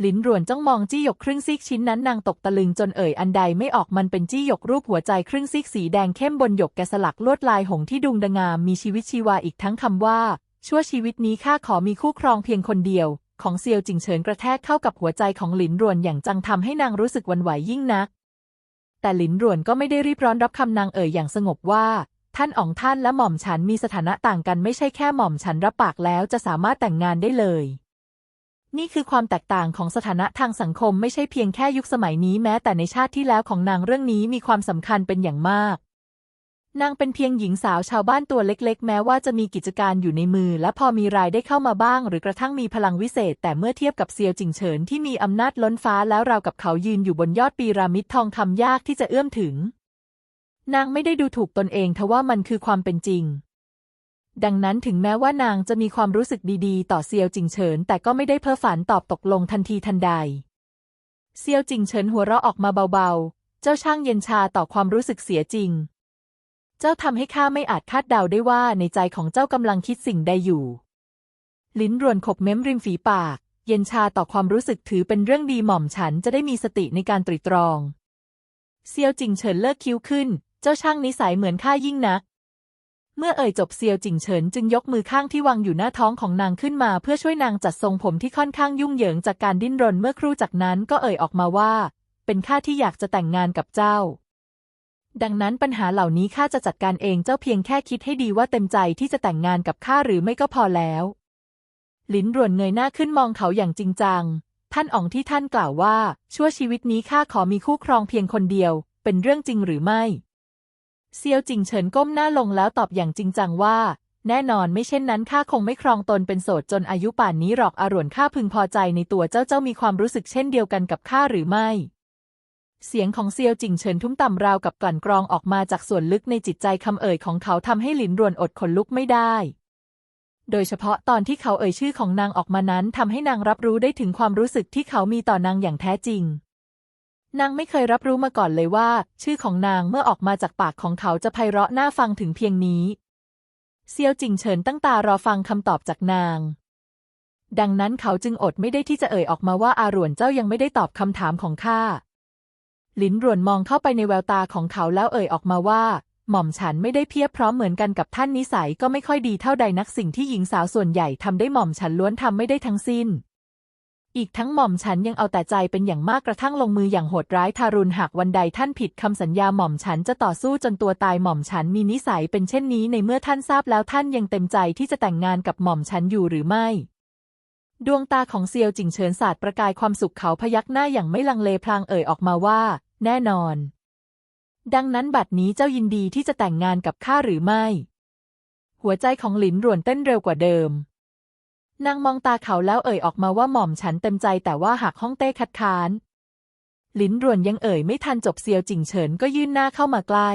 หลินรวนจ้องมองจี้หยกครึ่งซีกชิ้นนั้นนางตกตะลึงจนเอ่ยอันใดไม่ออกมันเป็นจี้หยกรูปหัวใจครึ่งซีกสีแดงเข้มบนหยกแกะสลักลวดลายหงที่ดุงดงามมีชีวิตชีวาอีกทั้งคำว่า ชั่วชีวิตนี้ข้าขอมีคู่ครองเพียงคนเดียว ของเซียวจิงเฉินกระแทกเข้ากับหัวใจของหลินรวนอย่างจังทำให้นางรู้สึกวันไหวยิ่งนัก แต่หลินรวนก็ไม่ได้รีบร้อนรับคำนางเอ่ยอย่างสงบว่าท่านอ๋องท่านและหม่อมฉันมีสถานะต่างกันไม่ใช่แค่หม่อมฉันรับปากแล้วจะสามารถแต่งงานได้เลย นี่คือความแตกต่างของสถานะทางสังคมไม่ใช่เพียงแค่ยุคสมัยนี้แม้แต่ในชาติที่แล้วของนางเรื่องนี้มีความสำคัญเป็นอย่างมาก นางเป็นเพียงหญิงสาวชาวบ้านตัวเล็กๆ แม้ว่าจะมีกิจการอยู่ในมือ และพอมีรายได้เข้ามาบ้าง หรือกระทั่งมีพลังวิเศษ แต่เมื่อเทียบกับเซียวจิงเฉินที่มีอำนาจล้นฟ้าแล้วราวกับเขายืนอยู่บนยอดปีรามิดทองคำยากที่จะเอื้อมถึง นางไม่ได้ดูถูกตนเองทว่ามันคือความเป็นจริง ดังนั้นถึงแม้ว่านางจะมีความรู้สึกดีๆ ต่อเซียวจิงเฉิน แต่ก็ไม่ได้เพ้อฝันตอบตกลงทันทีทันใด เซียวจิงเฉินหัวเราะออกมาเบาๆ เจ้าช่างเย็นชาต่อความรู้สึกเสียจริง เจ้าทำให้ข้าไม่อาจคาดเดาได้ว่าในใจของเจ้ากำลังคิดสิ่งใดอยู่ ลิ้นรวนขบเม้มริมฝีปาก เย็นชาต่อความรู้สึกถือเป็นเรื่องดีหม่อมฉันจะได้มีสติในการตรีตรอง เซียวจิงเฉินเลิกคิ้วขึ้น เจ้าช่างนิสัยเหมือนข้ายิ่งนัก เมื่อเอ่ยจบเซียวจิงเฉินจึงยกมือข้างที่วางอยู่หน้าท้องของนางขึ้นมา เพื่อช่วยนางจัดทรงผมที่ค่อนข้างยุ่งเหยิงจากการดิ้นรนเมื่อครู่จากนั้นก็เอ่ยออกมาว่า เป็นข้าที่อยากจะแต่งงานกับเจ้า ดังนั้นปัญหาเหล่านี้ข้าจะจัดการเองเจ้าเพียงแค่คิดให้ดีว่าเต็มใจที่จะแต่งงานกับข้าหรือไม่ก็พอแล้วลินรวนเงยหน้าขึ้นมองเขาอย่างจริงจัง ท่านอ๋องที่ท่านกล่าวว่า ชั่วชีวิตนี้ข้าขอมีคู่ครองเพียงคนเดียว เป็นเรื่องจริงหรือไม่ เซียวจิงเฉินก้มหน้าลงแล้วตอบอย่างจริงจังว่า แน่นอนไม่เช่นนั้นข้าคงไม่ครองตนเป็นโสดจนอายุป่านนี้หรอกอรวนข้าพึงพอใจในตัวเจ้าเจ้ามีความรู้สึกเช่นเดียวกันกับข้าหรือไม่ เสียงของเซียวจิงเฉินทุ้มต่ำราวกับกลั่นกรองออกมาจากส่วนลึกในจิตใจคำเอ่ยของเขาทำให้หลินรวนอดขนลุกไม่ได้โดยเฉพาะตอนที่เขาเอ่ยชื่อของนางออกมานั้นทำให้นางรับรู้ได้ถึงความรู้สึกที่เขามีต่อนางอย่างแท้จริง นางไม่เคยรับรู้มาก่อนเลยว่า ชื่อของนางเมื่อออกมาจากปากของเขาจะไพเราะน่าฟังถึงเพียงนี้ เซียวจิงเฉินตั้งตารอฟังคำตอบจากนาง ดังนั้นเขาจึงอดไม่ได้ที่จะเอ่ยออกมาว่าอารวนเจ้ายังไม่ได้ตอบคำถามของข้าหลินรวนมองเข้าไปในแววตาของเขาแล้วเอ่ยออกมาว่า หม่อมฉันไม่ได้เพียบพร้อมเหมือนกันกับท่านนิสัยก็ไม่ค่อยดีเท่าใดนักสิ่งที่หญิงสาวส่วนใหญ่ทำได้หม่อมฉันล้วนทำไม่ได้ทั้งสิ้น อีกทั้งหม่อมฉันยังเอาแต่ใจเป็นอย่างมากกระทั่งลงมืออย่างโหดร้ายทารุณหากวันใดท่านผิดคำสัญญาหม่อมฉันจะต่อสู้จนตัวตายหม่อมฉันมีนิสัยเป็นเช่นนี้ในเมื่อท่านทราบแล้วท่านยังเต็มใจที่จะแต่งงานกับหม่อมฉันอยู่หรือไม่ ดวงตาของเซียวจิงเฉินศาสาดประกายความสุขเขาพยักหน้าอย่างไม่ลังเลพลางเอ่ยออกมาว่า แน่นอน ดังนั้นบัดนี้เจ้ายินดีที่จะแต่งงานกับข้าหรือไม่ หัวใจของหลินรวนเต้นเร็วกว่าเดิม นางมองตาเขาแล้วเอ่ยออกมาว่าหม่อมฉันเต็มใจแต่ว่าหากฮ่องเต้คัดค้านหลินรวนยังเอ่ยไม่ทันจบเซียวจิงเฉินก็ยื่นหน้าเข้ามาใกล้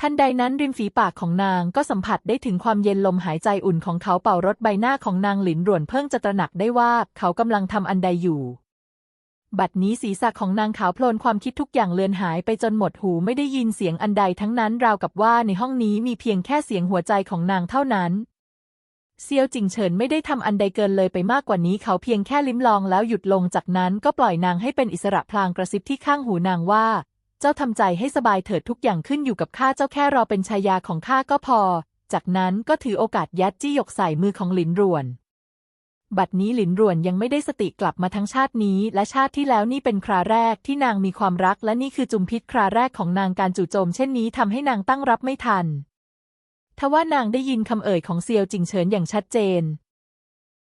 ทันใดนั้นริมฝีปากของนางก็สัมผัสได้ถึงความเย็นลมหายใจอุ่นของเขาเป่ารถใบหน้าของนางหลินรวนเพิ่งจะตระหนักได้ว่าเขากำลังทำอันใดอยู่ บัดนี้ศีรษะของนางขาวโพลนความคิดทุกอย่างเลือนหายไปจนหมดหูไม่ได้ยินเสียงอันใดทั้งนั้นราวกับว่าในห้องนี้มีเพียงแค่เสียงหัวใจของนางเท่านั้น เซียวจิงเฉินไม่ได้ทำอันใดเกินเลยไปมากกว่านี้เขาเพียงแค่ลิ้มลองแล้วหยุดลงจากนั้นก็ปล่อยนางให้เป็นอิสระพลางกระซิบที่ข้างหูนางว่า เจ้าทำใจให้สบายเถิดทุกอย่างขึ้นอยู่กับข้าเจ้าแค่รอเป็นชายาของข้าก็พอ จากนั้นก็ถือโอกาสยัดจี้หยกใส่มือของหลินรวน บัดนี้หลินรวนยังไม่ได้สติกลับมาทั้งชาตินี้ และชาติที่แล้วนี่เป็นคราแรกที่นางมีความรัก และนี่คือจุมพิษคราแรกของนางการจู่โจมเช่นนี้ทำให้นางตั้งรับไม่ทัน ทว่านางได้ยินคำเอ่ยของเซียวจิงเฉินอย่างชัดเจน